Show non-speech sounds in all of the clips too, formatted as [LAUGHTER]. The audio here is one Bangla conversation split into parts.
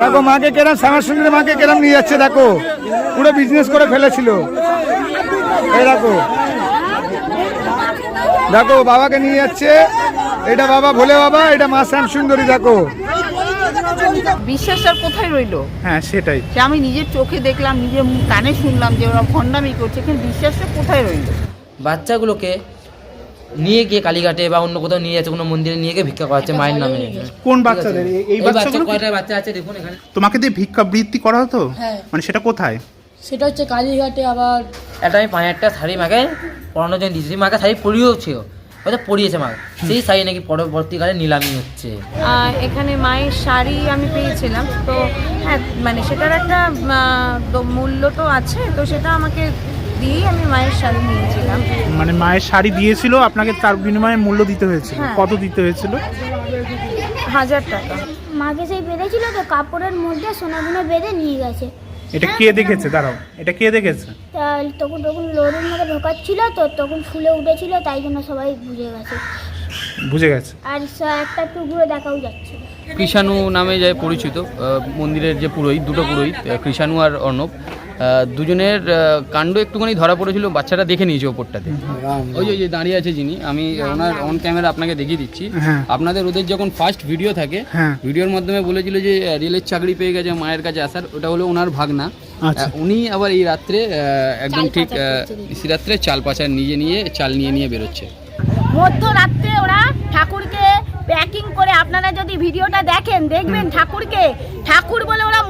দেখো মাকে কেরাম শ্যামা সুন্দরী মাকে কেরাম নিয়ে যাচ্ছে দেখো। পুরো বিজনেস করে ফেলেছিল। এই দেখো। দেখো বাবাকে নিয়ে যাচ্ছে। এটা বাবা ভোলে বাবা এটা মা শ্যাম সুন্দরী দেখো। বিশ্বাস আর কোথায় রইল? হ্যাঁ সেটাই। যে আমি নিজের চোখে দেখলাম নিজের মুখ- কানে শুনলাম যে ওরা ভণ্ডামি করছে কিন্তু বিশ্বাসটা কোথায় রইল? বাচ্চাগুলোকে নিয়ে গিয়ে কালীঘাটে বা অন্য কোথাও নিয়ে যাচ্ছে কোনো মন্দিরে নিয়ে গিয়ে ভিক্ষা করাচ্ছে মায়ের নামে। কোন বাচ্চাদের এই- বাচ্চা বাচ্চাগুলো কয়টা বাচ্চা আছে দেখুন এখানে। তোমাকে দিয়ে ভিক্ষা বৃত্তি করা হতো? হ্যাঁ। মানে সেটা কোথায়? সেটা হচ্ছে কালীঘাটে আবার একটা আমি পাঁচ একটা শাড়ি মাকে পড়ানোর জন্য দিয়েছি। মাকে শাড়ি পরিয়েও ছিল। হয়তো পরিয়েছে মা। সেই শাড়ি নাকি পরবর্তীকালে নিলামি হচ্ছে। এখানে মায়ের শাড়ি আমি পেয়েছিলাম। তো হ্যাঁ মানে সেটার একটা মূল্য তো আছে। তো সেটা আমাকে দিয়েই আমি মায়ের শাড়ি নিয়েছিলাম। মানে মায়ের শাড়ি দিয়েছিল আপনাকে তার বিনিময়ে মূল্য দিতে হয়েছিল। হ্যাঁ। কত দিতে হয়েছিল? হাজার টাকা। মাকে সেই বেঁধেছিল তো কাপড়ের মধ্যে সোনাগুলো বেঁধে নিয়ে গেছে। এটা কে দেখেছে? দাঁড়াও এটা কে দেখেছে? তা তখন তখন লোডের মধ্যে ঢোকাচ্ছিল তো তখন ফুলে উঠেছিল তাই জন্য সবাই বুঝে গেছে। বুঝে গেছে। আর সা- একটা টুকরো দেখাও যাচ্ছে। কৃষাণু নামে যে পরিচিত আহ, মন্দিরের যে পুরোহিত দুটো পুরোহিত আহ, কৃষাণু আর অর্ণব। দুজনের কাণ্ড একটুখানি ধরা পড়েছিল বাচ্চাটা দেখে নিয়েছে ওপরটাতে। ওই যে- দাঁড়িয়ে আছে যিনি আমি ওনার অন ক্যামেরা আপনাকে দেখিয়ে দিচ্ছি। হ্যাঁ। আপনাদের ওদের যখন ফার্স্ট ভিডিও থাকে হ্যাঁ। ভিডিওর মাধ্যমে বলেছিল যে রেলের চাকরি পেয়ে গেছে মায়ের কাছে আসার ওটা হলো ওনার ভাগনা। আচ্ছা। উনি আবার এই রাত্রে আহ, একদম ঠিক রাত্রে চাল পাচার নিয়ে নিয়ে চাল নিয়ে নিয়ে বেরোচ্ছে। মধ্যরাত্রে ওরা ঠাকুরকে প্যাকিং করে আপনারা যদি ভিডিওটা দেখেন দেখবেন ঠাকুরকে। ঠাকুর বলে ওরা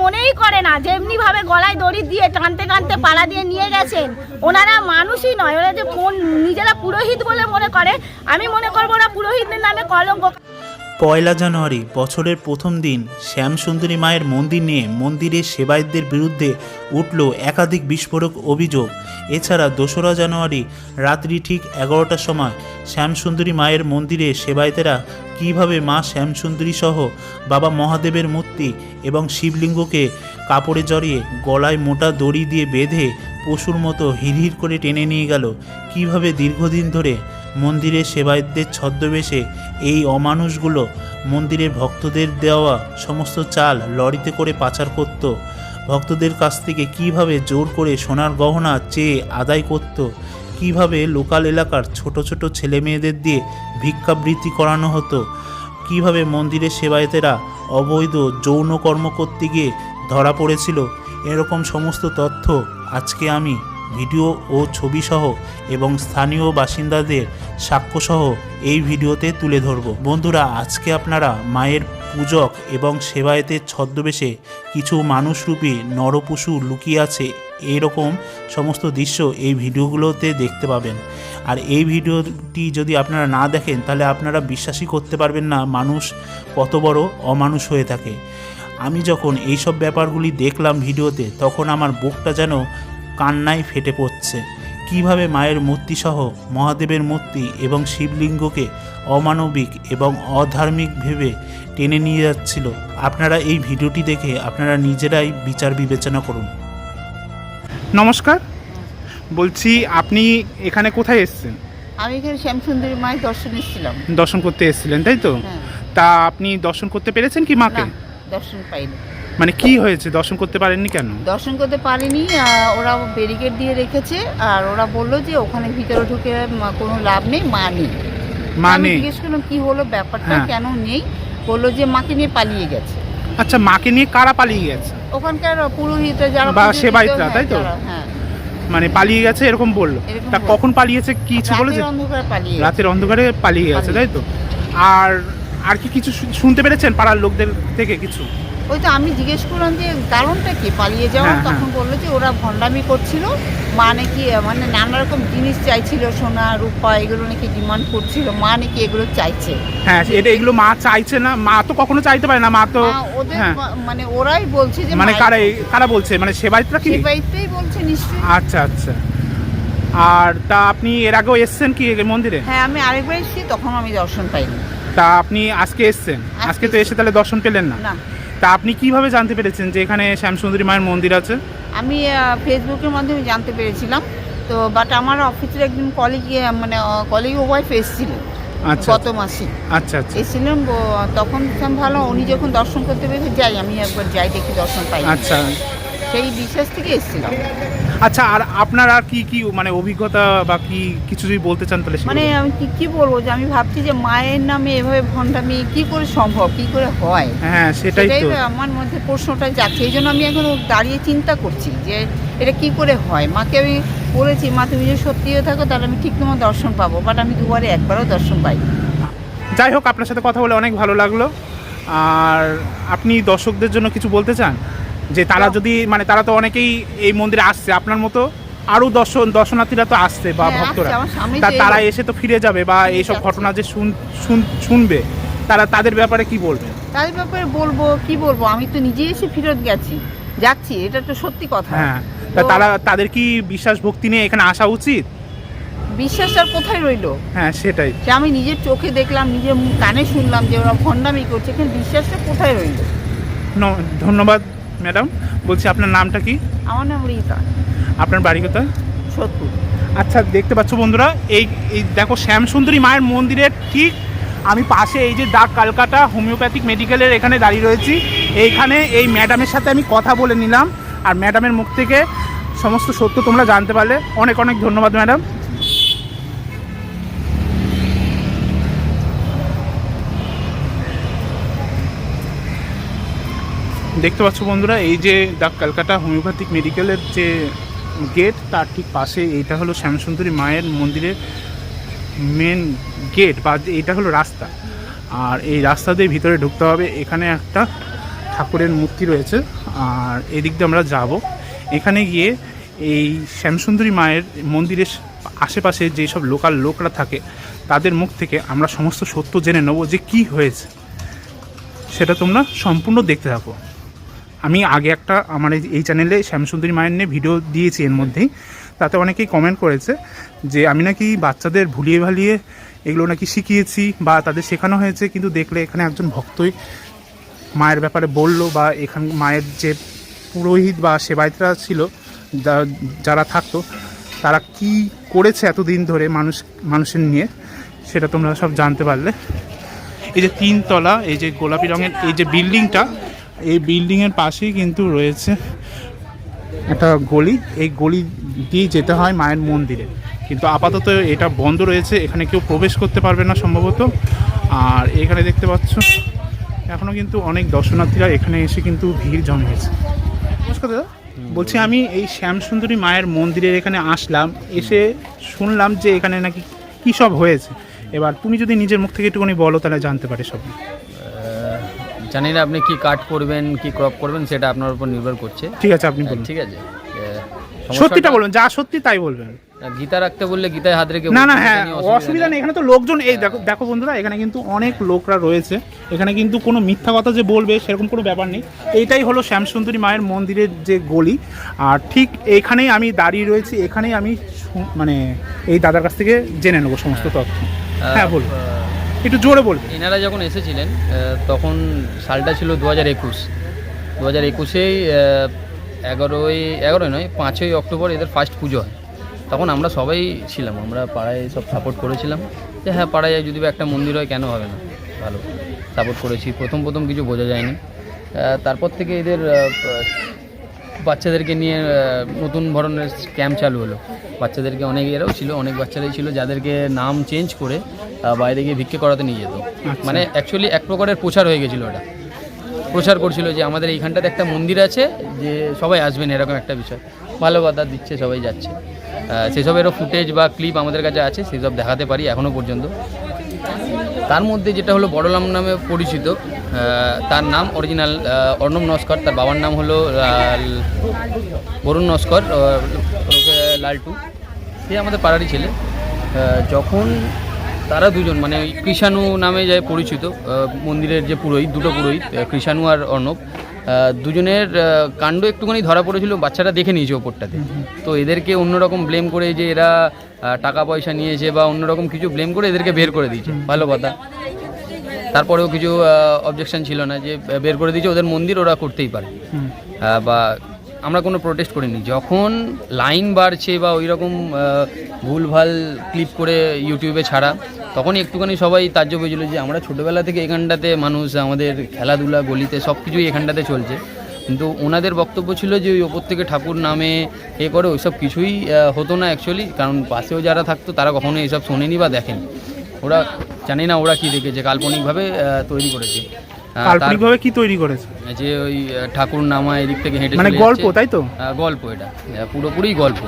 করে না। যেমনি ভাবে গলায় দড়ি দিয়ে টানতে টানতে পালা দিয়ে নিয়ে গেছেন, ওনারা মানুষই নয় ওরা যে কোন নিজেরা পুরোহিত বলে মনে করে, আমি মনে করব ওরা পুরোহিতদের নামে কলঙ্ক পয়লা জানুয়ারি, বছরের প্রথম দিন, শ্যামসুন্দরী মায়ের মন্দির নিয়ে মন্দিরের সেবায়তদের বিরুদ্ধে উঠল একাধিক বিস্ফোরক অভিযোগ। এছাড়া দোসরা জানুয়ারি রাত্রি ঠিক এগারোটার সময় শ্যামসুন্দরী মায়ের মন্দিরে সেবায়তেরা কীভাবে মা শ্যামসুন্দরী সহ বাবা মহাদেবের মূর্তি এবং শিবলিঙ্গকে কাপড়ে জড়িয়ে গলায় মোটা দড়ি দিয়ে বেঁধে পশুর মতো হিড়হিড় করে টেনে নিয়ে গেল, কীভাবে দীর্ঘদিন ধরে মন্দিরের সেবায়তদের ছদ্মবেশে এই অমানুষগুলো মন্দিরের ভক্তদের দেওয়া সমস্ত চাল লরিতে করে পাচার করত। ভক্তদের কাছ থেকে কীভাবে জোর করে সোনার গহনা চেয়ে আদায় করত, কীভাবে লোকাল এলাকার ছোট ছোট ছেলে মেয়েদের দিয়ে ভিক্ষাবৃত্তি করানো হতো, কীভাবে মন্দিরের সেবায়েতেরা অবৈধ যৌন কর্ম করতে গিয়ে ধরা পড়েছিল, এরকম সমস্ত তথ্য আজকে আমি ভিডিও ও ছবি সহ এবং স্থানীয় বাসিন্দাদের সাক্ষ্যসহ এই ভিডিওতে তুলে ধরব। বন্ধুরা, আজকে আপনারা মায়ের পূজক এবং সেবায়েতের ছদ্মবেশে কিছু মানুষরূপী নরপশু লুকিয়ে আছে এরকম সমস্ত দৃশ্য এই ভিডিওগুলোতে দেখতে পাবেন। আর এই ভিডিওটি যদি আপনারা না দেখেন, তাহলে আপনারা বিশ্বাসই করতে পারবেন না মানুষ কত বড় অমানুষ হয়ে থাকে। আমি যখন এইসব ব্যাপারগুলি দেখলাম ভিডিওতে, তখন আমার বুকটা যেন কান্নায় ফেটে পড়ছে। কীভাবে মায়ের মূর্তিসহ মহাদেবের মূর্তি এবং শিবলিঙ্গকে অমানবিক এবং অধার্মিক ভেবে টেনে নিয়ে যাচ্ছিল? আপনারা এই ভিডিওটি দেখে আপনারা নিজেরাই বিচার বিবেচনা করুন। নমস্কার। বলছি আপনি এখানে কোথায় এসেছেন? আমি এখানে শ্যামসুন্দরী মায়ের দর্শন এসেছিলাম। দর্শন করতে এসেছিলেন তাই তো? হ্যাঁ। তা আপনি দর্শন করতে পেরেছেন কি মাকে? দর্শন পাইনি। মানে কি হয়েছে? দর্শন করতে পারেননি কেন? দর্শন করতে পারিনি ওরা ব্যারিকেড দিয়ে রেখেছে আর ওরা বলল যে ওখানে ভিতরে ঢুকে কোনো লাভ নেই মা নেই। মা আমি নেই? জিজ্ঞেস করলাম কি হলো? ব্যাপারটা হ্যাঁ। কেন নেই? বলল যে মাকে নিয়ে পালিয়ে গেছে। আচ্ছা মাকে নিয়ে কারা পালিয়ে গেছে? ওখানকার পুরোহিত যারা বা সেবায়েতরা, হ্যাঁ, তাই তো? হ্যাঁ। মানে পালিয়ে গেছে এরকম বলল। তা কখন পালিয়েছে কিছু বলেছে? রাতের অন্ধকারে পালিয়ে গেছে। রাতের অন্ধকারে পালিয়ে গেছে তাই তো? আর আর কি কিছু শুনতে পেরেছেন পাড়ার লোকদের থেকে কিছু? ওই তো আমি জিজ্ঞেস করলাম যে কারণটা কি? পালিয়ে যাওয়া? হ্যাঁ, তখন বলল যে ওরা ভণ্ডামি করছিল। মা নাকি মানে নানা রকম জিনিস চাইছিল সোনা রূপা এগুলো নাকি ডিমান্ড করছিল। মা নাকি এগুলো চাইছে। হ্যাঁ এটা এগুলো মা চাইছে না। মা তো কখনো চাইতে পারে না। মা তো ওদের হ্যাঁ। মানে ওরাই বলছে যে মানে কারা কারা বলছে? মানে সেবায়তরা কি? সেবাইতেই বলছে নিশ্চয়ই। আচ্ছা আচ্ছা। আর তা আপনি এর আগেও এসছেন কি মন্দিরে? হ্যাঁ আমি আরেকবার এসেছি তখন আমি দর্শন পাইনি। তা আপনি আজকে এসছেন? আজকে তো এসে তাহলে দর্শন পেলেন না? না। তা আপনি কীভাবে জানতে পেরেছেন যে এখানে শ্যামসুন্দরী মায়ের মন্দির আছে? আমি ফেসবুকের মাধ্যমে জানতে পেরেছিলাম। তো বাট আমার অফিসের একজন কলিগ মানে কলিগ ওয়াইফ এসেছিল আচ্ছা গত মাসে। আচ্ছা আচ্ছা। এসেছিলাম তখন ভালো উনি যখন দর্শন করতে পেরেছে যাই আমি একবার যাই দেখি দর্শন পাই আচ্ছা। সেই বিশ্বাস থেকে এসেছিলাম। আচ্ছা আর আপনার আর কি কি মানে অভিজ্ঞতা বা কি কিছু যদি বলতে চান তাহলে মানে আমি কি কি বলব যে আমি ভাবছি যে মায়ের নামে এভাবে ভণ্ডামি কি করে সম্ভব কি করে হয়? হ্যাঁ সেটাই সেটাই তো আমার মধ্যে প্রশ্নটা যাচ্ছে এই জন্য আমি এখন দাঁড়িয়ে চিন্তা করছি যে এটা কি করে হয়? মাকে আমি বলেছি মা তুমি যদি সত্যি হয়ে থাকো তাহলে আমি ঠিক তোমার দর্শন পাবো। বাট আমি দুবারে একবারও দর্শন পাই যাই হোক আপনার সাথে কথা বলে অনেক ভালো লাগল। আর আপনি দর্শকদের জন্য কিছু বলতে চান? যে তারা যদি মানে তারা তো অনেকেই এই মন্দিরে আসছে আপনার মতো আরও দর্শন দর্শনার্থীরা তো আসছে বা হ্যাঁ, ভক্তরা। তারা এসে তো ফিরে যাবে বা এইসব। ঘটনা যে শুন শুন- শুনবে তারা তাদের ব্যাপারে কি বলবে তাদের ব্যাপারে বলব কি বলব? আমি তো নিজে এসে ফেরত গেছি যাচ্ছি এটা তো সত্যি কথা। হ্যাঁ তা তারা তাদের কি বিশ্বাস ভক্তি নিয়ে এখানে আসা উচিত? বিশ্বাস আর কোথায় রইল? হ্যাঁ সেটাই। যে আমি নিজের চোখে দেখলাম নিজের কানে শুনলাম যে ওরা ভণ্ডামি করছে কিন্তু বিশ্বাসটা কোথায় রইল? ন- ধন্যবাদ ম্যাডাম বলছি আপনার নামটা কি? আমার নাম রীতা। আপনার বাড়ি কোথায়? সত্যি আচ্ছা দেখতে পাচ্ছ বন্ধুরা এই এই দেখো শ্যামসুন্দরী মায়ের মন্দিরের ঠিক আমি পাশে এই যে ডাক কালকাটা হোমিওপ্যাথিক মেডিকেলের এখানে দাঁড়িয়ে রয়েছি। এইখানে এই ম্যাডামের সাথে আমি কথা বলে নিলাম। আর ম্যাডামের মুখ থেকে সমস্ত সত্য তোমরা জানতে পারলে। অনেক অনেক ধন্যবাদ ম্যাডাম। দেখতে পাচ্ছ বন্ধুরা, এই যে ডাক কলকাতা হোমিওপ্যাথিক মেডিকেলের যে গেট তার ঠিক পাশে এইটা হলো শ্যামসুন্দরী মায়ের মন্দিরের মেন গেট বা এইটা হলো রাস্তা। আর এই রাস্তা দিয়ে ভিতরে ঢুকতে হবে, এখানে একটা ঠাকুরের মূর্তি রয়েছে। আর এদিক দিয়ে আমরা যাব। এখানে গিয়ে এই শ্যামসুন্দরী মায়ের মন্দিরের আশেপাশে যেসব লোকাল লোকরা থাকে, তাদের মুখ থেকে আমরা সমস্ত সত্য জেনে নেব যে কি হয়েছে। সেটা তোমরা সম্পূর্ণ দেখতে থাকো। আমি আগে একটা আমার এই- চ্যানেলে শ্যামসুন্দরী মায়ের নিয়ে ভিডিও দিয়েছি এর মধ্যেই। তাতে অনেকেই কমেন্ট করেছে যে, আমি নাকি বাচ্চাদের ভুলিয়ে ভালিয়ে এগুলো নাকি শিখিয়েছি বা তাদের শেখানো হয়েছে, কিন্তু দেখলে এখানে একজন ভক্তই মায়ের ব্যাপারে বলল বা এখান মায়ের যে পুরোহিত বা সেবায়তরা ছিল যারা থাকতো, তারা কি করেছে এতদিন ধরে মানুষ, মানুষের নিয়ে, সেটা তোমরা সব জানতে পারলে। এই যে তিনতলা, এই যে গোলাপি রঙের, এই যে বিল্ডিংটা এই বিল্ডিংয়ের পাশেই কিন্তু রয়েছে একটা গলি। এই গলি দিয়ে যেতে হয় মায়ের মন্দিরে। কিন্তু আপাতত এটা বন্ধ রয়েছে এখানে কেউ প্রবেশ করতে পারবে না সম্ভবত। আর এখানে দেখতে পাচ্ছ এখনও কিন্তু অনেক দর্শনার্থীরা এখানে এসে কিন্তু ভিড় জমিয়েছে। নমস্কার দাদা বলছি আমি এই শ্যামসুন্দরী মায়ের মন্দিরের এখানে আসলাম এসে শুনলাম যে এখানে নাকি কী সব হয়েছে। এবার তুমি যদি নিজের মুখ থেকে একটুখানি বলো তাহলে জানতে পারে সব। জানি না আপনি কি কাট করবেন কি ক্রপ করবেন সেটা আপনার উপর নির্ভর করছে। ঠিক আছে আপনি বলুন। ঠিক আছে। সত্যিটা বলুন যা সত্যি তাই বলবেন। গীতা রাখতে বললে গীতায় হাত রেখে না না হ্যাঁ অসুবিধা নেই এখানে তো লোকজন এই দেখো দেখো বন্ধুরা এখানে কিন্তু অনেক লোকরা রয়েছে। এখানে কিন্তু কোনো মিথ্যা কথা যে বলবে সেরকম কোনো ব্যাপার নেই। এইটাই হলো শ্যামসুন্দরী মায়ের মন্দিরের যে গলি। আর ঠিক এখানেই আমি দাঁড়িয়ে রয়েছি এখানেই আমি মানে এই দাদার কাছ থেকে জেনে নেব সমস্ত তথ্য। হ্যাঁ বলুন। একটু জোরে বলবেন এনারা যখন এসেছিলেন তখন সালটা ছিল দু হাজার একুশ। দু হাজার একুশেই এগারোই এগারোই নয়, পাঁচই অক্টোবর এদের ফার্স্ট পুজো হয়। তখন আমরা সবাই ছিলাম, আমরা পাড়ায় সব সাপোর্ট করেছিলাম। যে হ্যাঁ পাড়ায় যদি একটা মন্দির হয় কেন হবে না? ভালো সাপোর্ট করেছি। প্রথম প্রথম কিছু বোঝা যায়নি। তারপর থেকে এদের বাচ্চাদেরকে নিয়ে নতুন ধরনের ক্যাম্প চালু হলো। বাচ্চাদেরকে অনেক, এরাও ছিল, অনেক বাচ্চারাই ছিল, যাদেরকে নাম চেঞ্জ করে বাইরে গিয়ে ভিক্ষে করাতে নিয়ে যেত। মানে অ্যাকচুয়ালি এক প্রকারের প্রচার হয়ে গেছিল ওটা প্রচার করছিল যে আমাদের এইখানটাতে একটা মন্দির আছে যে সবাই আসবেন এরকম একটা বিষয়। ভালো কথা দিচ্ছে সবাই যাচ্ছে। সেসবেরও ফুটেজ বা ক্লিপ আমাদের কাছে আছে সেসব দেখাতে পারি এখনও পর্যন্ত। তার মধ্যে যেটা হলো বড়লাম নামে পরিচিত তার নাম অরিজিনাল অর্ণব নস্কর তার বাবার নাম হলো বরুণ নস্কর লালটু। সে আমাদের পাড়ারই ছেলে। যখন তারা দুজন মানে কৃষাণু নামে যায় পরিচিত মন্দিরের যে পুরোহিত দুটো পুরোহিত কৃষাণু আর অর্ণব দুজনের কাণ্ড একটুখানি ধরা পড়েছিল বাচ্চারা দেখে নিয়েছে ওপরটাতে। তো এদেরকে অন্যরকম ব্লেম করে যে এরা টাকা পয়সা নিয়েছে বা অন্যরকম কিছু ব্লেম করে এদেরকে বের করে দিয়েছে। ভালো কথা। তারপরেও কিছু অবজেকশন ছিল না যে বের করে দিয়েছে ওদের মন্দির ওরা করতেই পারে। বা আমরা কোনো প্রোটেস্ট করিনি। যখন লাইন বাড়ছে বা ওই রকম ভুলভাল ক্লিপ করে ইউটিউবে ছাড়া তখন একটুখানি সবাই তাজ্জব হয়েছিল যে আমরা ছোটোবেলা থেকে এখানটাতে মানুষ আমাদের খেলাধুলা গলিতে সব কিছুই এখানটাতে চলছে। কিন্তু ওনাদের বক্তব্য ছিল যে ওই ওপর থেকে ঠাকুর নামে এ করে ওইসব কিছুই হতো না অ্যাকচুয়ালি কারণ পাশেও যারা থাকতো তারা কখনো এইসব শোনেনি বা দেখেনি। ওরা জানি না ওরা কি দেখেছে কাল্পনিকভাবে তৈরি করেছে। কাল্পনিকভাবে কি তৈরি করেছে? যে ওই ঠাকুর নামা এদিক থেকে হেঁটে মানে গল্প তাই তো? গল্প এটা। পুরোপুরি গল্প।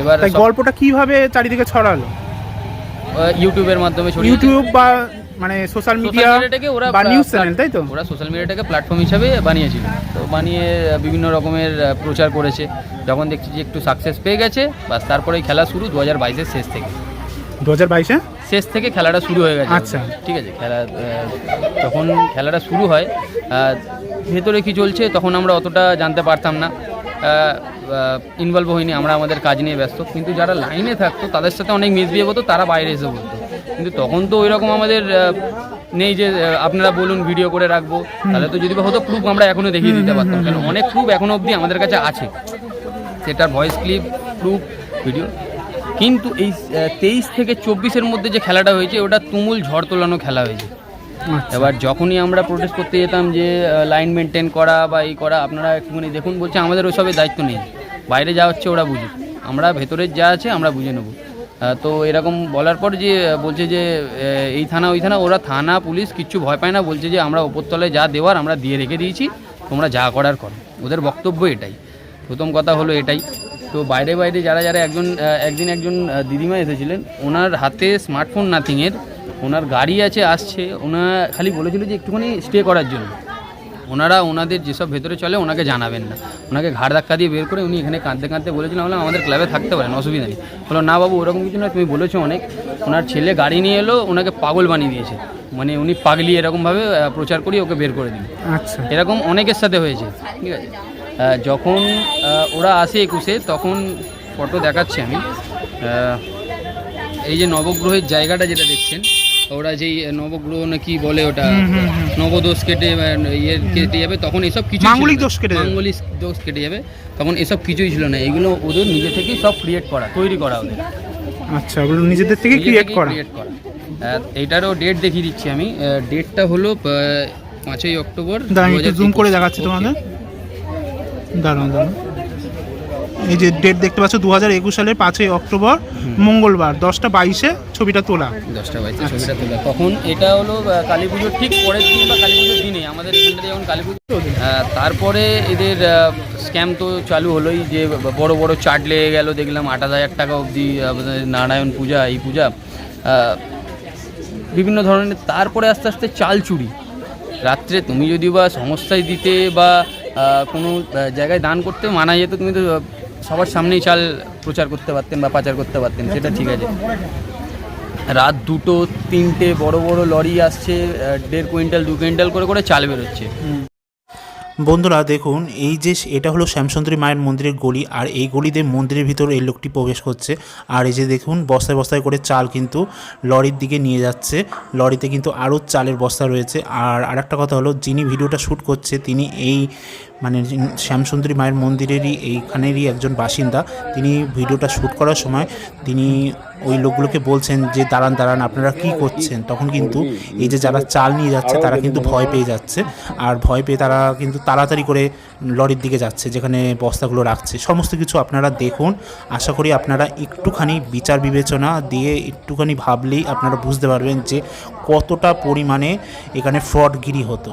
এবার গল্পটা কীভাবে চারিদিকে ছড়ালো? ইউটিউবের মাধ্যমে। ইউটিউব বা মানে সোশ্যাল মিডিয়া ওরা বা নিউজ চ্যানেল তাই তো? ওরা সোশ্যাল মিডিয়াটাকে প্ল্যাটফর্ম হিসাবে বানিয়েছিল। তো বানিয়ে বিভিন্ন রকমের প্রচার করেছে। যখন দেখছি যে একটু সাকসেস পেয়ে গেছে বাস তারপরে খেলা শুরু দু হাজার বাইশের শেষ থেকে। দু হাজার বাইশে? শেষ থেকে খেলাটা শুরু হয়ে গেছে। আচ্ছা। ঠিক আছে খেলা যখন খেলাটা শুরু হয় ভেতরে কি চলছে তখন আমরা অতটা জানতে পারতাম না। ইনভলভ হইনি আমরা আমাদের কাজ নিয়ে ব্যস্ত। কিন্তু যারা লাইনে থাকতো তাদের সাথে অনেক মিসবিহেভ হতো তারা বাইরে এসে বলতো। কিন্তু তখন তো ওইরকম আমাদের নেই যে আপনারা বলুন ভিডিও করে রাখব। তাহলে তো যদি বা হতো প্রুফ আমরা এখনও দেখিয়ে দিতে পারতাম। কারণ অনেক প্রুফ এখনও অবধি আমাদের কাছে আছে। সেটার ভয়েস ক্লিপ প্রুফ ভিডিও কিন্তু এই তেইশ থেকে চব্বিশের মধ্যে যে খেলাটা হয়েছে ওটা তুমুল ঝড় তোলানো খেলা হয়েছে। এবার যখনই আমরা প্রোটেস্ট করতে যেতাম যে লাইন মেনটেন করা বা এই করা, আপনারা একটুখানি দেখুন, বলছে আমাদের ওইসবের দায়িত্ব নেই। বাইরে যা হচ্ছে ওরা বুঝে আমরা ভেতরের যা আছে আমরা বুঝে নেব। তো এরকম বলার পর যে বলছে যে এই থানা, ওই থানা, ওরা থানা, পুলিশ কিচ্ছু ভয় পায় না, বলছে যে, আমরা ওপরতলায় যা দেওয়ার আমরা দিয়ে রেখে দিয়েছি, তোমরা যা করার করো। ওদের বক্তব্য এটাই। প্রথম কথা হলো এটাই। তো বাইরে বাইরে যারা যারা একজন একদিন একজন দিদিমা এসেছিলেন, ওনার হাতে স্মার্টফোন নাথিংয়ের ওনার গাড়ি আছে আসছে। ওনার খালি বলেছিল যে একটুখানি স্টে করার জন্য। ওনারা ওনাদের যেসব ভেতরে চলে ওনাকে জানাবেন না। ওনাকে ঘাড় ধাক্কা দিয়ে বের করে উনি এখানে কাঁদতে কাঁদতে বলেছিলেন বললাম আমাদের ক্লাবে থাকতে পারেন অসুবিধা নেই। বলো না বাবু ওরকম কিছু না তুমি বলেছ অনেক। ওনার ছেলে গাড়ি নিয়ে এলো ওনাকে পাগল বানিয়ে দিয়েছে। মানে উনি পাগলি এরকমভাবে প্রচার করিয়ে ওকে বের করে দিন আচ্ছা। এরকম অনেকের সাথে হয়েছে ঠিক আছে? যখন ওরা আসে একুশে তখন ফটো দেখাচ্ছি আমি। এই যে নবগ্রহের জায়গাটা যেটা দেখছেন ওরা যেই নবগ্রহ না কি বলে ওটা নবদোষ কেটে ইয়ে কেটে যাবে তখন এসব কিছু মাঙ্গলিক দোষ কেটে যাবে। মাঙ্গলিক দোষ কেটে যাবে তখন এসব কিছুই ছিল না। এগুলো ওদের নিজে থেকেই সব ক্রিয়েট করা তৈরি করা ওদের। আচ্ছা ওগুলো নিজেদের থেকে ক্রিয়েট করা। এইটারও ডেট দেখিয়ে দিচ্ছি আমি। ডেটটা হলো পাঁচই অক্টোবর জুম 2021 করে দেখাচ্ছি. তোমাদের। দাঁড়ান দাঁড়ান এই যে ডেট দেখতে পাচ্ছ দু হাজার একুশ সালের পাঁচই অক্টোবর মঙ্গলবার দশটা বাইশে ছবিটা তোলা। দশটা বাইশে ছবিটা তোলা। তখন এটা হলো কালী পুজোর ঠিক পরের দিন বা কালী পুজোর দিনে আমাদের এখানটাতে যেমন কালী পুজো তারপরে এদের স্ক্যাম তো চালু হলোই যে বড় বড় চার্ট লেগে গেল দেখলাম আঠাশ হাজার টাকা অবধি নারায়ণ পূজা এই পূজা বিভিন্ন ধরনের তারপরে আস্তে আস্তে চাল চুরি। রাত্রে তুমি যদি বা সংস্থায় দিতে বা কোনো জায়গায় দান করতে মানা যেত তুমি তো সবার সামনেই চাল প্রচার করতে পারতেন বা পাচার করতে পারতেন, সেটা ঠিক আছে। রাত দুটো তিনটে বড় বড় লরি আসছে দেড় কুইন্টাল, দু কুইন্টাল করে করে চাল বেরোচ্ছে। বন্ধুরা, দেখুন, এই যে এটা হলো শ্যামসুন্দরী মায়ের মন্দিরের গলি, আর এই গলিতে মন্দিরের ভিতর এই লোকটি প্রবেশ করছে। আর এই যে দেখুন, বস্তায় বস্তায় করে চাল কিন্তু লরির দিকে নিয়ে যাচ্ছে। লরিতে কিন্তু আরও চালের বস্তা রয়েছে। আর আরেকটা কথা হলো, যিনি ভিডিওটা শ্যুট করছে, তিনি এই মানে শ্যামসুন্দরী মায়ের মন্দিরেরই, এইখানেরই একজন বাসিন্দা। তিনি ভিডিওটা শ্যুট করার সময় তিনি ওই লোকগুলোকে বলছেন যে, দাঁড়ান দাঁড়ান, আপনারা কি করছেন? তখন কিন্তু এই যে যারা চাল নিয়ে যাচ্ছে, তারা কিন্তু ভয় পেয়ে যাচ্ছে। আর ভয় পেয়ে তারা কিন্তু তাড়াতাড়ি করে লরির দিকে যাচ্ছে, যেখানে বস্তাগুলো রাখছে। সমস্ত কিছু আপনারা দেখুন। আশা করি আপনারা একটুখানি বিচার বিবেচনা দিয়ে একটুখানি ভাবলেই আপনারা বুঝতে পারবেন যে, কতটা পরিমাণে এখানে ফ্রডগিরি হতো।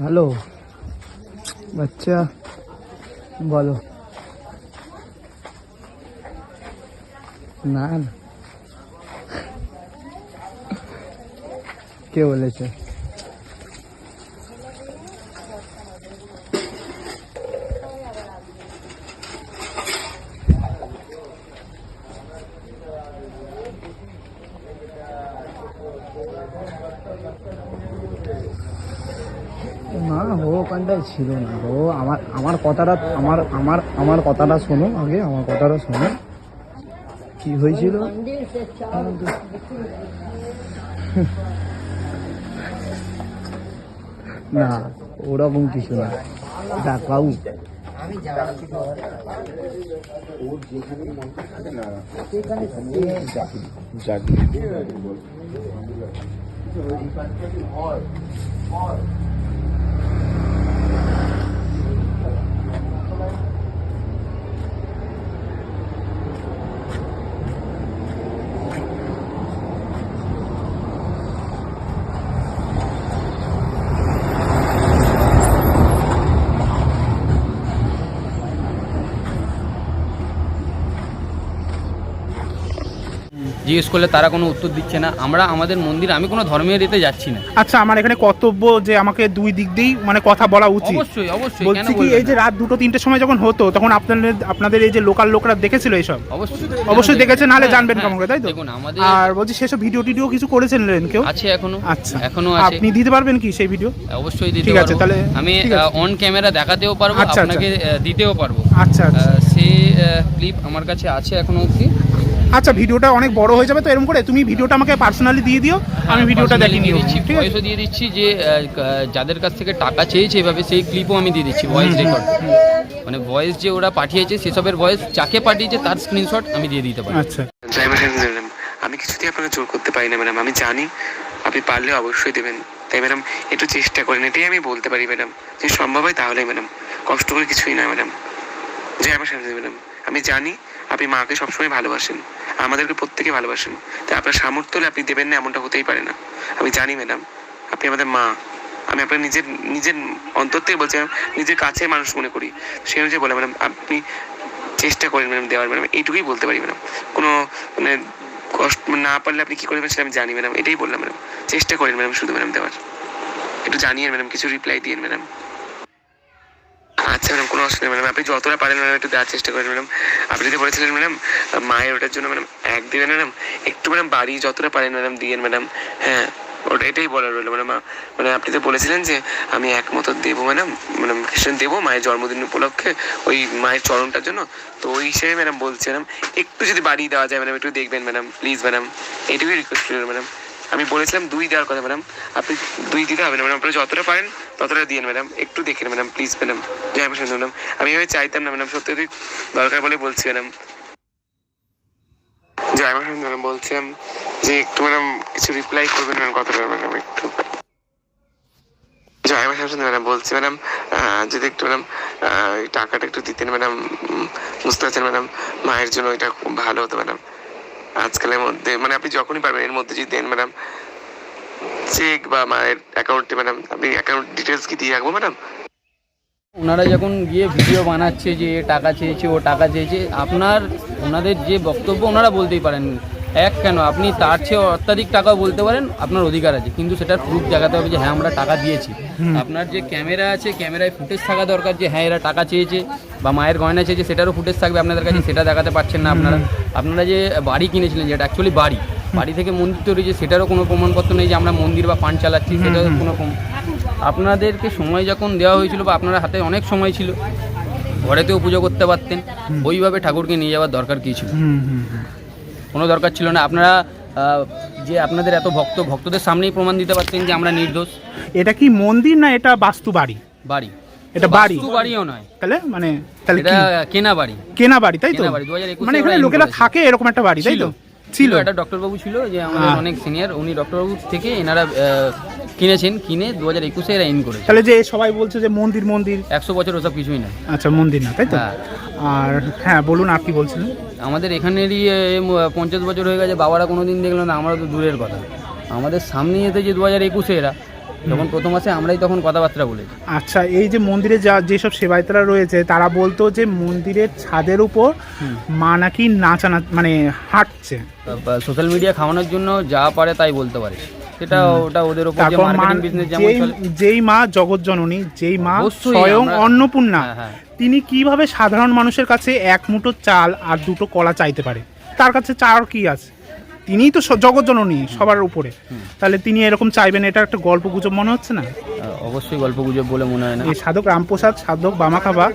হ্যালো বাচ্চা বলো। না কে বলেছে? দোকানটায় ছিল না। ও আমার আমার কথাটা, আমার আমার আমার কথাটা শোনো আগে, আমার কথাটা শোনো কি হয়েছিল? [LAUGHS] না, ওরকম কিছু না। ডাকাউ জিজ্ঞেস করলে তারা কোনো উত্তর দিচ্ছে না। আমরা আমাদের মন্দির আমি কোনো ধর্মের এতে যাচ্ছি না। আচ্ছা আমার এখানে কর্তব্য যে আমাকে দুই দিক দিয়েই মানে কথা বলা উচিত। অবশ্যই অবশ্যই বলছি কি এই যে রাত দুটো তিনটের সময় যখন হতো তখন আপনাদের আপনাদের এই যে লোকাল লোকরা দেখেছিল এইসব অবশ্যই অবশ্যই দেখেছে নাহলে হ্যাঁ, জানবেন হ্যাঁ। কেমন করে তাই তো? দেখুন আমাদের আর বলছি সেসব ভিডিও টিডিও কিছু করেছিলেন কেউ? আছে এখনও আচ্ছা। এখনও আছে। আপনি দিতে পারবেন কি সেই ভিডিও অবশ্যই দিতে ঠিক আছে, তাহলে আমি অন ক্যামেরা দেখাতেও পারব আচ্ছা, আচ্ছা। আপনাকে দিতেও পারব। আচ্ছা আচ্ছা। সেই ক্লিপ আমার কাছে আছে এখনও অবধি। আচ্ছা ভিডিওটা অনেক বড় হয়ে যাবে তো এরকম করে তুমি ভিডিওটা আমাকে পার্সোনালি দিয়ে দিও আমি ভিডিওটা দেখে নিও দিচ্ছি ঠিক আছে? ভয়েসও দিয়ে দিচ্ছি যে যাদের কাছ থেকে টাকা চেয়েছে এভাবে সেই ক্লিপও আমি দিয়ে দিচ্ছি ভয়েস রেকর্ড মানে ভয়েস যে ওরা পাঠিয়েছে সেসবের ভয়েস যাকে পাঠিয়েছে তার স্ক্রিনশট আমি দিয়ে দিতে পারি। আচ্ছা। আমি কিছুতেই আপনাকে জোর করতে পারি না ম্যাডাম। আমি জানি আপনি পারলে অবশ্যই দেবেন। তাই ম্যাডাম একটু চেষ্টা করেন এটাই আমি বলতে পারি ম্যাডাম। যদি সম্ভব হয় তাহলে ম্যাডাম। কষ্ট করে কিছুই নয় ম্যাডাম। জয় আমার ম্যাডাম। আমি জানি আপনি মাকে সবসময় ভালোবাসেন। আমাদেরকে প্রত্যেকে ভালোবাসেন। তাই আপনার সামর্থ্য হলে আপনি দেবেন না, এমনটা হতেই পারে না। আমি জানি, ম্যাডাম, আপনি আমাদের মা। আমি আপনার নিজের নিজের অন্তর থেকে বলছি নিজের কাছের মানুষ মনে করি। সেই অনুযায়ী বলে, ম্যাডাম, আপনি চেষ্টা করেন, ম্যাডাম, দেওয়ার, ম্যাডাম, এইটুকুই বলতে পারি, ম্যাডাম। কোনো মানে কষ্ট না পারলে আপনি কি করবেন সেটা আমি জানি, ম্যাডাম, এটাই বললাম, ম্যাডাম। চেষ্টা করেন, ম্যাডাম, শুধু, ম্যাডাম, দেওয়ার। একটু জানিয়ে ম্যাডাম, কিছু রিপ্লাই দিন ম্যাডাম। আচ্ছা ম্যাডাম, কোনো অসুবিধা ম্যাডাম। আপনি যতটা পারেন ম্যাডাম, একটু দেওয়ার চেষ্টা করেন ম্যাডাম। আপনি যদি বলেছিলেন ম্যাডাম, মায়ের ওটার জন্য ম্যাডাম, এক দেবেন ম্যাডাম, একটু ম্যাডাম বাড়ি যতটা পারেন ম্যাডাম দিয়েন ম্যাডাম। হ্যাঁ ওটা এটাই বলার রইল ম্যাডাম। মানে আপনি তো বলেছিলেন যে, আমি এক মতো দেবো ম্যাডাম ম্যাডাম খ্রিস্টান দেবো মায়ের জন্মদিন উপলক্ষে ওই মায়ের চরণটার জন্য। তো ওই হিসেবে ম্যাডাম বলছি ম্যাডাম, একটু যদি বাড়িয়ে দেওয়া যায় ম্যাডাম, একটু দেখবেন ম্যাডাম, প্লিজ ম্যাডাম। এইটুকুই রিকোয়েস্ট করি ম্যাডাম। আমি বলেছিলাম দুই দেওয়ার কথা ম্যাডাম আপনি দুই দিতে হবে না ম্যাডাম আপনারা যতটা পারেন, ততটা দিন ম্যাডাম একটু দেখেন ম্যাডাম প্লিজ ম্যাডাম জয় আমার ম্যাডাম আমি এভাবে চাইতাম না ম্যাডাম সত্যি দরকার বলে বলছি ম্যাডাম জয় আমার ম্যাডাম বলছিলাম যে একটু ম্যাডাম কিছু রিপ্লাই করবেন ম্যাডাম কতটা ম্যাডাম একটু। জয় শামসুন ম্যাডাম বলছি ম্যাডাম যদি একটু ম্যাডাম টাকাটা একটু দিতেন ম্যাডাম বুঝতে পারছেন ম্যাডাম মায়ের জন্য এটা খুব ভালো হতো ম্যাডাম আজকালের মধ্যে মানে আপনি যখনই পারবেন, এর মধ্যে যদি দেন ম্যাডাম চেক বা মায়ের অ্যাকাউন্টে ম্যাডাম আপনি অ্যাকাউন্ট ডিটেলস কি দিয়ে রাখব ম্যাডাম ওনারা যখন গিয়ে ভিডিও বানাচ্ছে যে, টাকা চেয়েছে, ও টাকা চেয়েছে, আপনার, ওনাদের যে বক্তব্য ওনারা বলতেই পারেন এক কেন? আপনি তার চেয়ে অত্যাধিক টাকাও বলতে পারেন আপনার অধিকার আছে। কিন্তু সেটার প্রুফ দেখাতে হবে যে হ্যাঁ আমরা টাকা দিয়েছি। আপনার যে ক্যামেরা আছে ক্যামেরায় ফুটেজ থাকা দরকার যে হ্যাঁ এরা টাকা চেয়েছে বা মায়ের গয়না চেয়েছে সেটারও ফুটেজ থাকবে আপনাদের কাছে সেটা দেখাতে পারছেন না আপনারা। আপনারা যে বাড়ি কিনেছিলেন যেটা অ্যাকচুয়ালি বাড়ি বাড়ি থেকে মন্দির তৈরি যে সেটারও কোনো প্রমাণপত্র নেই যে আমরা মন্দির বা পান চালাচ্ছি সেটারও কোনো আপনাদেরকে সময় যখন দেওয়া হয়েছিল বা আপনার হাতে অনেক সময় ছিল ঘরেতেও পুজো করতে পারতেন ওইভাবে ঠাকুরকে নিয়ে যাওয়ার দরকার কী ছিল। কোনো দরকার ছিল না। আপনারা আহ, যে আপনাদের এত ভক্ত ভক্তদের সামনেই প্রমাণ দিতে পারছেন যে আমরা নির্দোষ। এটা কি মন্দির না এটা বাস্তু বাড়ি। বাড়ি এটা বাড়ি? বাস্তু বাড়িও নয়। তাহলে মানে তাহলে কেনা বাড়ি। কেনা বাড়ি তাই তো? বাড়ি, মানে এখানে লোকেরা থাকে এরকম একটা বাড়ি তাই তো? ছিল। একটা ডক্টরবাবু ছিল যে আমাদের হ্যাঁ। অনেক সিনিয়র উনি ডক্টরবাবু থেকে এনারা কিনেছেন কিনে দু হাজার একুশে এরা ইন করেছে। তাহলে যে সবাই বলছে যে মন্দির মন্দির। একশো বছর ওসব কিছুই না আচ্ছা মন্দির না তাই তো? হ্যাঁ। আর হ্যাঁ বলুন আর কি বলছিলেন? আমাদের এখানেরই পঞ্চাশ বছর হয়ে গেছে বাবারা কোনো দিন দেখল না আমারও তো দূরের কথা। আমাদের সামনে এতে যে দু হাজার একুশে এরা যখন প্রথম আসে আমরাই তখন কথাবার্তা বলেছি আচ্ছা এই যে মন্দিরে যা যেসব সেবায়তরা রয়েছে তারা বলতো যে মন্দিরের ছাদের উপর মা নাকি নাচানা মানে হাঁটছে। সোশ্যাল মিডিয়া খাওয়ানোর জন্য যা পারে তাই বলতে পারে। সেটা ওটা ওদের ওপর যে মার্কেটিং বিজনেস যেমন যেই মা জগৎ জননী যেই মা স্বয়ং অন্নপূর্ণা হ্যাঁ, হ্যাঁ। তিনি কীভাবে সাধারণ মানুষের কাছে এক মুঠো চাল আর দুটো কলা চাইতে পারে? তার কাছে চার কি আছে? তিনিই তো স- জগৎ জননী সবার উপরে। তাহলে তিনি এরকম চাইবেন এটা একটা গল্প গুজব মনে হচ্ছে না? অবশ্যই গল্প গুজব বলে মনে হয় না। এই সাধক রামপ্রসাদ সাধক বামাখাবা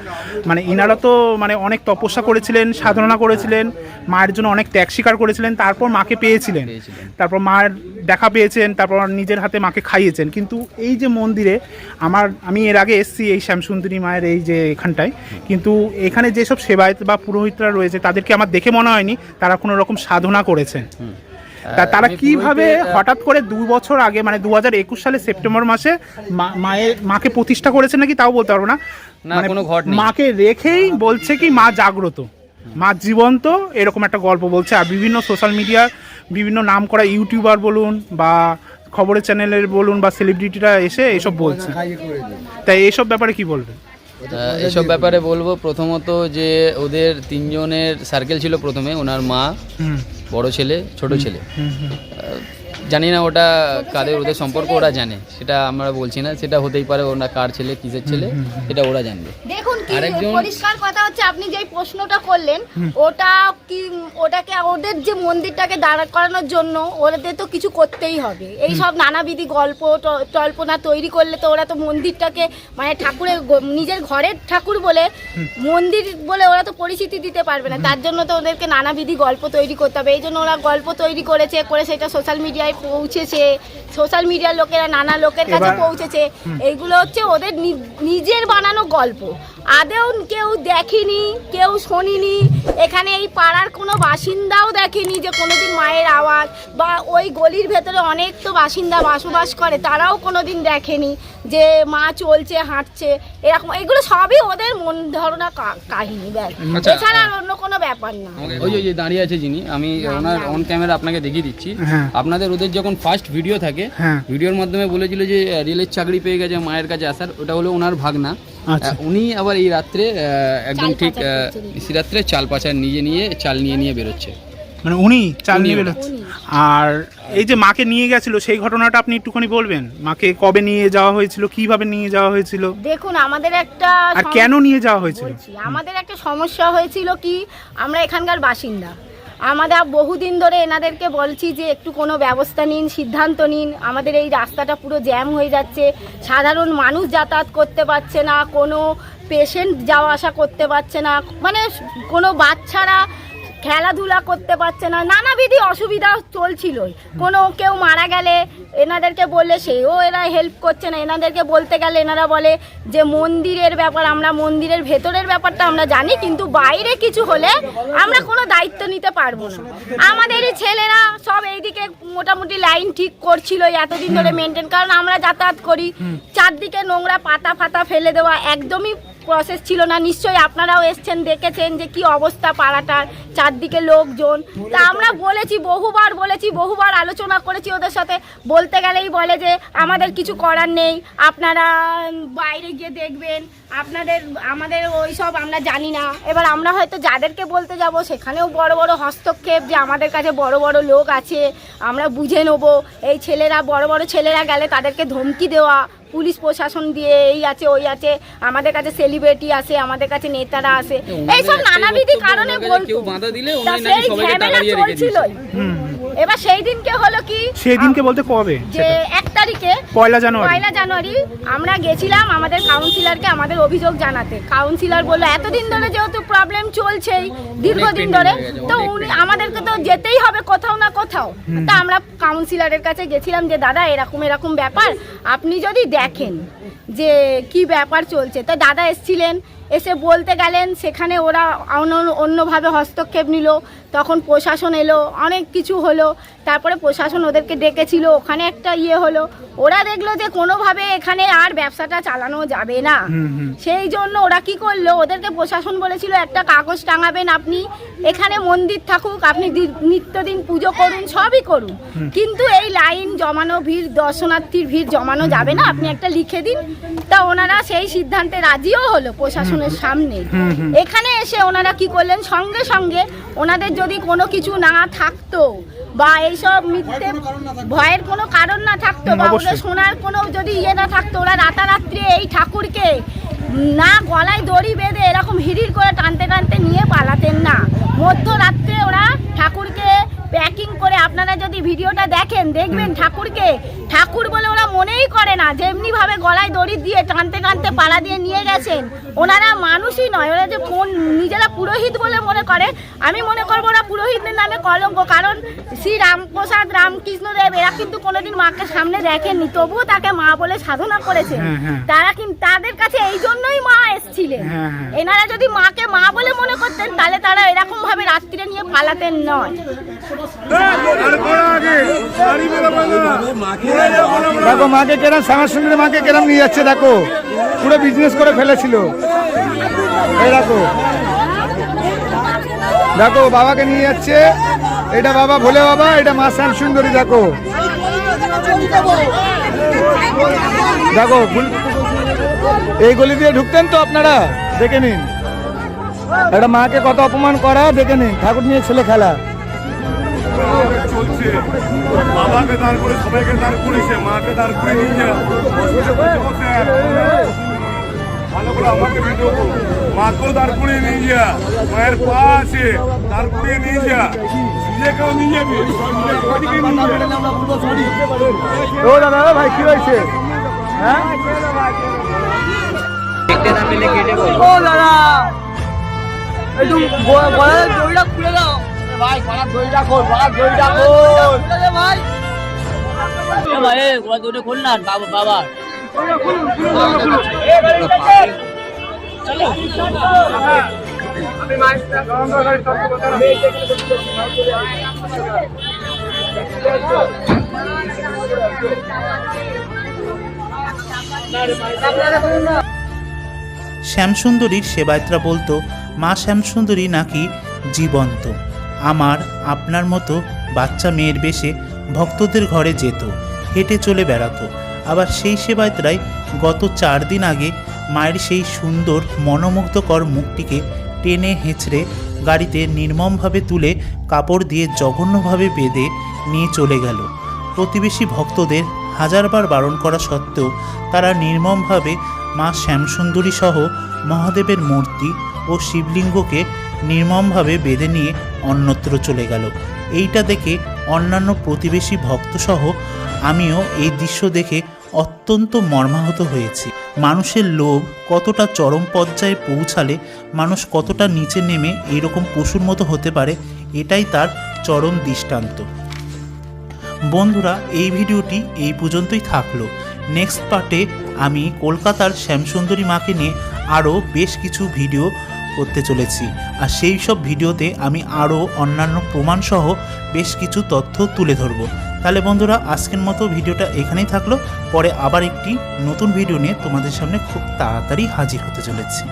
মানে ইনারা তো মানে অনেক তপস্যা করেছিলেন সাধনা করেছিলেন মায়ের জন্য অনেক ত্যাগ স্বীকার করেছিলেন তারপর মাকে পেয়েছিলেন। পেয়েছিলেন। তারপর মায়ের দেখা পেয়েছেন তারপর নিজের হাতে মাকে খাইয়েছেন। কিন্তু এই যে মন্দিরে আমার আমি এর আগে এসেছি এই শ্যামসুন্দরী মায়ের এই যে এখানটায়। কিন্তু এখানে যেসব সেবায়ত বা পুরোহিতরা রয়েছে তাদেরকে আমার দেখে মনে হয়নি তারা কোনো রকম সাধনা করেছেন। তা তারা কীভাবে হঠাৎ করে দু বছর আগে মানে দু হাজার একুশ সালে সেপ্টেম্বর মাসে মা- মায়ের মাকে প্রতিষ্ঠা করেছে নাকি তাও বলতে পারব না। না, মানে কোনো মাকে রেখেই বলছে কি মা জাগ্রত মা জীবন্ত এরকম একটা গল্প বলছে। আর বিভিন্ন সোশ্যাল মিডিয়া বিভিন্ন নাম করা ইউটিউবার বলুন বা খবরের চ্যানেলের বলুন বা সেলিব্রিটিরা এসে এসব বলছে। তাই এইসব ব্যাপারে কি বলবে? আহ, এসব ব্যাপারে বলব প্রথমত যে ওদের তিনজনের সার্কেল ছিল প্রথমে ওনার মা বড় ছেলে ছোট ছেলে। জানি না ওটা কাদের ওদের সম্পর্ক ওরা জানে। সেটা আমরা বলছি না সেটা হতেই পারে ওরা কার ছেলে কিসের ছেলে এটা ওরা জানবে। দেখুন কি আরেকজন- পরিষ্কার কথা হচ্ছে আপনি যেই প্রশ্নটা করলেন ওটা কি ওটাকে ওদের যে মন্দিরটাকে দাঁড় করানোর জন্য ওদের তো কিছু করতেই হবে। এই সব নানাবিধি গল্প ট- জল্পনা তৈরি করলে তো ওরা তো মন্দিরটাকে মানে ঠাকুরের নিজের ঘরের ঠাকুর বলে মন্দির বলে ওরা তো পরিচিতি দিতে পারবে না। তার জন্য তো ওদেরকে নানাবিধি গল্প তৈরি করতে হবে। এই জন্য ওরা গল্প তৈরি করেছে করে সেটা সোশ্যাল মিডিয়ায় পৌঁছেছে সোশ্যাল মিডিয়ার লোকেরা নানা লোকের কাছে পৌঁছেছে। এইগুলো হচ্ছে ওদের নিজের বানানো গল্প। আদেও কেউ দেখেনি কেউ শোনেনি। এখানে এই পাড়ার কোনো বাসিন্দাও দেখেনি যে কোনোদিন মায়ের আওয়াজ বা ওই গলির ভেতরে অনেক তো বাসিন্দা বসবাস করে তারাও কোনোদিন দেখেনি যে মা চলছে হাঁটছে এরকম। এগুলো সবই ওদের মন ধারণা কাহিনী ব্যাস। আচ্ছা, এছাড়া আর অন্য কোনো ব্যাপার না। ওই যে- ওই যে দাঁড়িয়ে আছে যিনি আমি ওনার অন ক্যামেরা আপনাকে দেখিয়ে দিচ্ছি। হ্যাঁ। আপনাদের ওদের যখন ফার্স্ট ভিডিও থাকে হ্যাঁ। ভিডিওর মাধ্যমে বলেছিল যে রেলের চাকরি পেয়ে গেছে মায়ের কাছে আসার ওটা হলো ওনার ভাগনা। উনি আবার এই রাত্রে একদম ঠিক রাত্রে চাল পাচার নিয়ে নিয়ে চাল নিয়ে নিয়ে বেরোচ্ছে। মানে উনি চাল নিয়ে। বেরোচ্ছে আর এই যে মাকে নিয়ে গেছিল সেই ঘটনাটা আপনি একটুখানি বলবেন? মাকে কবে নিয়ে যাওয়া হয়েছিল কীভাবে নিয়ে যাওয়া হয়েছিল? দেখুন আমাদের একটা আর কেন নিয়ে যাওয়া হয়েছিল? আমাদের একটা সমস্যা হয়েছিল কি আমরা এখানকার বাসিন্দা। আমাদের বহুদিন ধরে এনাদেরকে বলছি যে একটু কোনো ব্যবস্থা নিন, সিদ্ধান্ত নিন। আমাদের এই রাস্তাটা পুরো জ্যাম হয়ে যাচ্ছে। সাধারণ মানুষ যাতায়াত করতে পারছে না, কোনো পেশেন্ট যাওয়া আসা করতে পারছে না। মানে কোনো বাচ্চারা খেলাধুলা করতে পারছে না নানাবিধি অসুবিধা চলছিল কোনো কেউ মারা গেলে এনাদেরকে বললে সেও এরা হেল্প করছে না এনাদেরকে বলতে গেলে এনারা বলে যে মন্দিরের ব্যাপার আমরা মন্দিরের ভেতরের ব্যাপারটা আমরা জানি কিন্তু বাইরে কিছু হলে আমরা কোনো দায়িত্ব নিতে পারব না। আমাদেরই ছেলেরা সব এইদিকে মোটামুটি লাইন ঠিক করছিল এতদিন ধরে মেনটেন কারণ আমরা যাতায়াত করি। চারদিকে নোংরা পাতা ফাতা ফেলে দেওয়া একদমই প্রসেস ছিল না, নিশ্চয়ই আপনারাও এসছেন, দেখেছেন যে কি অবস্থা পাড়াটার, চারদিকে লোকজন। তা আমরা বলেছি, বহুবার বলেছি, বহুবার আলোচনা করেছি ওদের সাথে। বলতে গেলেই বলে যে, আমাদের কিছু করার নেই, আপনারা বাইরে গিয়ে দেখবেন, আপনাদের, আমাদের ওই সব আমরা জানি না। এবার আমরা হয়তো যাদেরকে বলতে যাব, সেখানেও বড় বড় হস্তক্ষেপ যে আমাদের কাছে বড় বড় লোক আছে, আমরা বুঝে নেব। এই ছেলেরা, বড় বড় ছেলেরা গেলে তাদেরকে ধমকি দেওয়া পুলিশ প্রশাসন দিয়ে এই আছে ওই আছে আমাদের কাছে সেলিব্রিটি আছে আমাদের কাছে নেতারা আছে এই সব নানাবিধি কারণে বলতো কেউ বাধা দিলে তা উনি নাকি সেই ঝামেলা চলছিলই। এবার সেই দিনকে হলো কি? সেই দিনকে বলতে কবে যে এক তারিখে পয়লা জানুয়ারি। পয়লা জানুয়ারি আমরা গেছিলাম আমাদের কাউন্সিলরকে আমাদের অভিযোগ জানাতে। কাউন্সিলর বলল এতদিন ধরে যেহেতু প্রবলেম চলছেই দীর্ঘদিন ধরে তো উনি আমাদেরকে তো যেতেই হবে কোথাও না কোথাও। তা আমরা কাউন্সিলরের কাছে গেছিলাম যে দাদা এরকম এরকম ব্যাপার আপনি যদি দেখেন যে কি ব্যাপার চলছে। তো দাদা এসছিলেন? এসে বলতে গেলেন সেখানে ওরা অন্য- অন্যভাবে হস্তক্ষেপ নিল। তখন প্রশাসন এলো অনেক কিছু হলো। তারপরে প্রশাসন ওদেরকে ডেকেছিল ওখানে একটা ইয়ে হলো। ওরা দেখল যে কোনোভাবে এখানে আর ব্যবসাটা চালানো যাবে না। সেই জন্য ওরা কি করল ওদেরকে প্রশাসন বলেছিল একটা কাগজ টাঙাবেন আপনি এখানে মন্দির থাকুক আপনি নিত্যদিন পুজো করুন সবই করুন। কিন্তু এই লাইন জমানো ভিড় দর্শনার্থীর ভিড় জমানো যাবে না আপনি একটা লিখে দিন। তা ওনারা সেই সিদ্ধান্তে রাজিও হলো প্রশাসনের সামনে। এখানে এসে ওনারা কি করলেন? সঙ্গে সঙ্গে ওনাদের যদি কোনো কিছু না থাকতো বা এইসব মিথ্যে ভয়ের কোনো কারণ না থাকতো বা। ওদের শোনার কোনো যদি ইয়ে না থাকতো ওরা রাতারাত্রি এই ঠাকুরকে না গলায় দড়ি বেঁধে এরকম হিড়ির করে টানতে টানতে নিয়ে পালাতেন না। মধ্যরাত্রে ওরা ঠাকুরকে প্যাকিং করে আপনারা যদি ভিডিওটা দেখেন দেখবেন ঠাকুরকে। ঠাকুর বলে ওরা মনেই করে না যেমনি ভাবে গলায় দড়ি দিয়ে টানতে টানতে পাড়া দিয়ে নিয়ে গেছেন। ওনারা মানুষই নয় ওরা যে কোন নিজেরা পুরোহিত বলে মনে করে আমি মনে করব ওরা পুরোহিতদের নামে কলঙ্ক কারণ শ্রী রামপ্রসাদ রামকৃষ্ণদেব এরা কিন্তু কোনোদিন মাকে সামনে দেখেননি তবুও তাকে মা বলে সাধনা করেছেন। হ্যাঁ, হ্যাঁ। তারা কিন্তু তাদের কাছে এই জন্যই মা এসছিলেন। হ্যাঁ। এনারা যদি মাকে মা বলে মনে করতেন তাহলে তারা এরকমভাবে রাত্রিরে নিয়ে পালাতেন নয়। দেখো, মাকে কেরাম শ্যামার সুন্দরী মাকে কেরাম নিয়ে যাচ্ছে, দেখো। পুরো বিজনেস করে ফেলেছিল। দেখো। দেখো, বাবাকে নিয়ে যাচ্ছে। এটা বাবা ভোলে বাবা, এটা মা শ্যাম সুন্দরী দেখো দেখো এই গলি দিয়ে ঢুকতেন তো আপনারা? দেখে নিন। একটা মাকে কত অপমান করা, দেখে নিন। ঠাকুর নিয়ে ছেলে খেলা। চলছে বাবাকে দাঁড় করে, সবাইকে দাঁড় করেছে মাকে দাঁড় করে নিয়ে ভালো করে আমাকে ভিডিও করো। মাকেও দাঁড় করে নিয়ে যা। মায়ের পা আছে, দাঁড় করে নিয়ে যা। নিজেকেও নিয়ে যাবি। ও দাদা ভাই, কি হয়েছে? হ্যাঁ? দাদা একটু গলার দড়িটা খুলে দাও। ভাই গলার দড়িটা খোল গলার দড়িটা খোল ভাই ভাই গলার দড়িটা খোল না বাবা বাবা। শ্যামসুন্দরীর সেবায়তরা বলতো মা শ্যামসুন্দরী নাকি জীবন্ত। আমার, আপনার মতো বাচ্চা মেয়ের বেশে ভক্তদের ঘরে যেত, হেঁটে চলে বেড়াতো। আবার সেই সেবায়তরাই গত চার দিন আগে মায়ের সেই সুন্দর, মনোমুগ্ধকর মুখটিকে টেনে হেঁচড়ে গাড়িতে নির্মমভাবে তুলে কাপড় দিয়ে জঘন্যভাবে বেঁধে নিয়ে চলে গেল। প্রতিবেশী ভক্তদের হাজারবার বারণ করা সত্ত্বেও তারা নির্মমভাবে মা শ্যামসুন্দরী সহ মহাদেবের মূর্তি ও শিবলিঙ্গকে নির্মমভাবে বেঁধে নিয়ে অন্যত্র চলে গেল। এইটা দেখে অন্যান্য প্রতিবেশী ভক্তসহ আমিও এই দৃশ্য দেখে অত্যন্ত মর্মাহত হয়েছি। মানুষের লোভ কতটা চরম পর্যায়ে পৌঁছালে, মানুষ কতটা নিচে নেমে এরকম পশুর মতো হতে পারে, এটাই তার চরম দৃষ্টান্ত। বন্ধুরা, এই ভিডিওটি এই পর্যন্তই থাকল। নেক্সট পার্টে আমি কলকাতার শ্যামসুন্দরী মাকে নিয়ে আরও বেশ কিছু ভিডিও করতে চলেছি। আর সেই সব ভিডিওতে আমি আরও অন্যান্য প্রমাণসহ বেশ কিছু তথ্য তুলে ধরব। তাহলে বন্ধুরা, আজকের মতো ভিডিওটা এখানেই থাকল। পরে আবার একটি নতুন ভিডিও নিয়ে তোমাদের সামনে খুব তাড়াতাড়ি হাজির হতে চলেছি।